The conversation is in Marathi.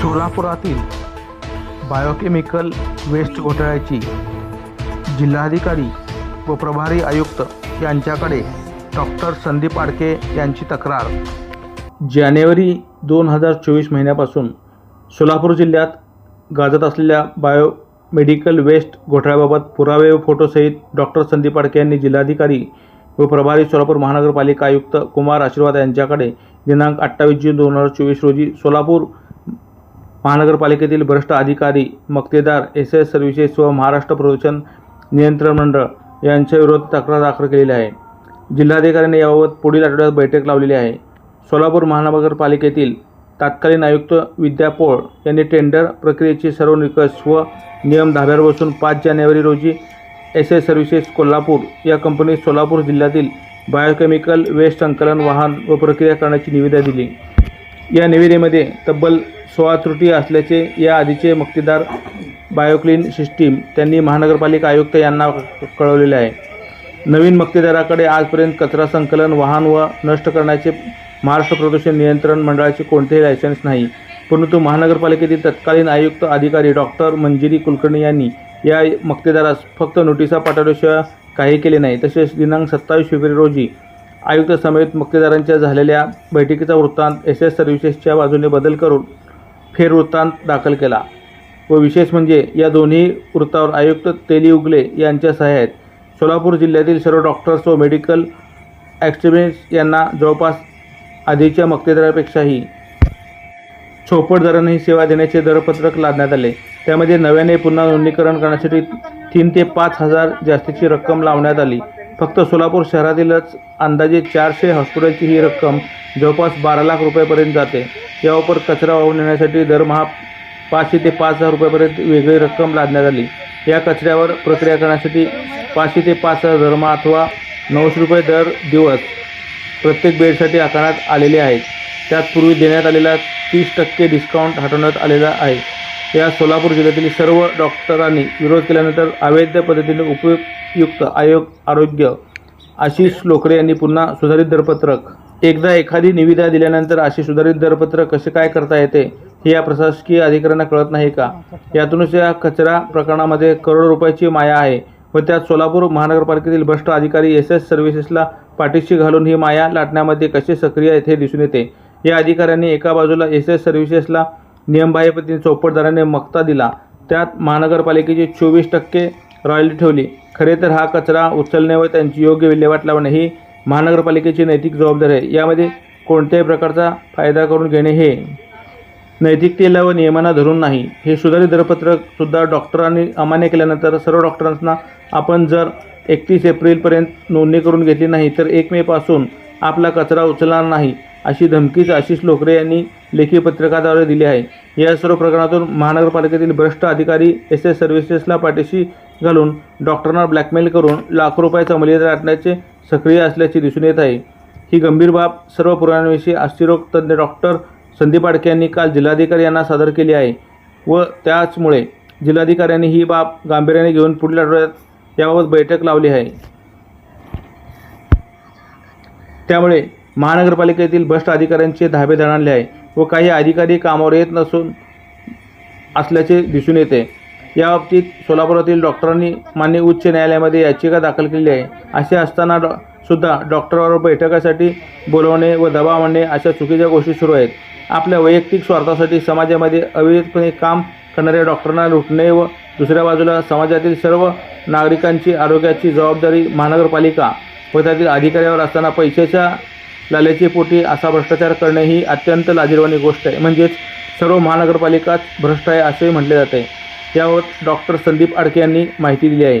सोलापुरातील बायोकेमिकल वेस्ट घोटाळ्याची जिल्हाधिकारी व प्रभारी आयुक्त यांच्याकडे डॉक्टर संदीप आडके यांची तक्रार. जानेवारी दोन हजार चोवीस महिन्यापासून सोलापूर जिल्ह्यात गाजत असलेल्या बायो मेडिकल वेस्ट घोटाळ्याबाबत पुरावे व फोटोसहित डॉक्टर संदीप आडके यांनी जिल्हाधिकारी व प्रभारी सोलापूर महानगरपालिका आयुक्त कुमार आशीर्वाद यांच्याकडे दिनांक अठ्ठावीस जून दोन हजार चोवीस रोजी सोलापूर महानगरपालिकेतील भ्रष्ट अधिकारी मक्तेदार एस एस सर्व्हिसेस व महाराष्ट्र प्रदूषण नियंत्रण मंडळ यांच्या विरोधात तक्रार दाखल केलेली आहे. जिल्हाधिकाऱ्यांनी याबाबत पुढील आठवड्यात बैठक लावलेली आहे. सोलापूर महानगरपालिकेतील तत्कालीन आयुक्त विद्या पोळ यांनी टेंडर प्रक्रियेचे सर्व निकष व नियम धाब्यावर बसून पाच जानेवारी रोजी एस एस सर्व्हिसेस कोल्हापूर या कंपनीत सोलापूर जिल्ह्यातील बायोकेमिकल वेस्ट संकलन वाहन व प्रक्रिया करण्याची निविदा दिली. या निविदेमध्ये तब्बल सोळा त्रुटी असल्याचे या आधीचे मक्तेदार बायोक्लीन सिस्टीम त्यांनी महानगरपालिका आयुक्त यांना कळवलेले आहे. नवीन मक्तेदाराकडे आजपर्यंत कचरा संकलन वाहन व नष्ट करण्याचे महाराष्ट्र प्रदूषण नियंत्रण मंडळाचे कोणतेही लायसन्स नाही. परंतु महानगरपालिकेतील तत्कालीन आयुक्त अधिकारी डॉक्टर मंजिरी कुलकर्णी यांनी या मक्तेदारास फक्त नोटिसा पाठवल्याशिवाय काही केले नाही. तसेच दिनांक सत्तावीस फेब्रुवारी रोजी आयुक्त समेत मक्तेदारांच्या झालेल्या बैठकीचा वृत्तांत एस एस सर्व्हिसेसच्या बाजूने बदल करून फेरवृत्तांत दाखल केला. व विशेष म्हणजे या दोन्ही वृत्तावर आयुक्त तेली उगले यांच्या सहाय्यात आहेत सोलापूर जिल्ह्यातील सर्व डॉक्टर्स व मेडिकल ॲक्सिडेंट्स यांना जवळपास आधीच्या मक्तेदारापेक्षाही चौपट दराने ही सेवा देण्याचे दरपत्रक लादण्यात आले. त्यामध्ये नव्याने पुन्हा नोंदणीकरण करण्यासाठी तीन ते पाच हजार जास्तीची रक्कम लावण्यात आली. फक्त सोलापूर शहरातीलच अंदाजे चारशे हॉस्पिटलची ही रक्कम जवळपास बारा लाख रुपयापर्यंत जाते. यावर कचरा वाहून नेण्यासाठी दरमहा पाचशे ते पाच हजार रुपयापर्यंत वेगळी रक्कम लादण्यात आली. या कचऱ्यावर प्रक्रिया करण्यासाठी पाचशे ते पाच हजार दरमहा अथवा नऊशे रुपये दर दिवस प्रत्येक बेडसाठी आकारण्यात आलेले आहेत. त्यात पूर्वी देण्यात आलेला तीस टक्के डिस्काउंट हटवण्यात आलेला आहे. या सोलापूर जिल्ह्यातील सर्व डॉक्टरांनी विरोध केल्यानंतर अवैध पद्धतीने उपयुक्त आयोग आरोग्य आशिष लोकरे यांनी पुन्हा सुधारित दरपत्रक. एकदा एखादी निविदा दिल्यानंतर अशी सुधारित दरपत्रक कसे काय करता येते हे या प्रशासकीय अधिकाऱ्यांना कळत नाही का? यातूनच या कचरा प्रकरणामध्ये करोडो रुपयाची माया आहे व त्यात सोलापूर महानगरपालिकेतील भ्रष्ट अधिकारी एस एस सर्व्हिसेसला पाठीशी घालून ही माया लाटण्यामध्ये कसे सक्रिय आहेत हे दिसून येते. या अधिकाऱ्यांनी एका बाजूला एस एस सर्व्हिसेसला नियमबाह्य पद्धतीने चौपट दराने मक्ता दिला. त्यात महानगरपालिकेची चोवीस टक्के रॉयल्टी ठेवली. खरे तर हा कचरा उचलणे व त्यांची योग्य विल्हेवाट लावणे ही महानगरपालिकेची नैतिक जबाबदारी आहे. यामध्ये कोणत्याही प्रकारचा फायदा करून घेणे हे नैतिकतेला व नियमांना धरून नाही. हे सुधारित दरपत्रकसुद्धा डॉक्टरांनी अमान्य केल्यानंतर सर्व डॉक्टरांना आपण जर एकतीस एप्रिलपर्यंत नोंदणी करून घेतली नाही तर एक मेपासून आपला कचरा उचलणार नाही. अशी धमकीच आशिष लोकरे यांनी लेखी पत्रकाद्वारे दिली आहे. या सर्व प्रकरणातून महानगरपालिकेतील भ्रष्ट अधिकारी एस एस सर्व्हिसेसला पाठीशी घालून डॉक्टरांना ब्लॅकमेल करून लाखो रुपयाचा मर्यादा राखण्याचे सक्रिय असल्याचे दिसून येत आहे. ही गंभीर बाब सर्व पुराव्यांविषयी अस्थिरोग तज्ज्ञ डॉक्टर संदीप आडके यांनी काल जिल्हाधिकारी यांना सादर केली आहे व त्याचमुळे जिल्हाधिकाऱ्यांनी ही बाब गांभीर्याने घेऊन पुढील आठवड्यात याबाबत बैठक लावली आहे. त्यामुळे महानगरपालिकेतील भ्रष्ट अधिकाऱ्यांचे धाबे धडणले आहे व काही अधिकारी कामावर येत नसून असल्याचे दिसून येते. याबाबतीत सोलापुरातील डॉक्टरांनी मान्य उच्च न्यायालयामध्ये याचिका दाखल केली आहे. असे असताना डॉ सुद्धा डॉक्टरवर बैठकासाठी बोलवणे व दबाव आणणे अशा चुकीच्या गोष्टी सुरू आहेत. आपल्या वैयक्तिक स्वार्थासाठी समाजामध्ये अविरतपणे काम करणाऱ्या डॉक्टरांना लुटणे व दुसऱ्या बाजूला समाजातील सर्व नागरिकांची आरोग्याची जबाबदारी महानगरपालिका व त्यातील अधिकाऱ्यावर असताना पैशाच्या लाल्याची पोटी असा भ्रष्टाचार करणे ही अत्यंत लाजीरवाणी गोष्ट आहे. म्हणजेच सर्व महानगरपालिकाच भ्रष्ट आहे असे म्हटले जाते. याबाबत डॉक्टर संदीप आडके यांनी माहिती दिली आहे.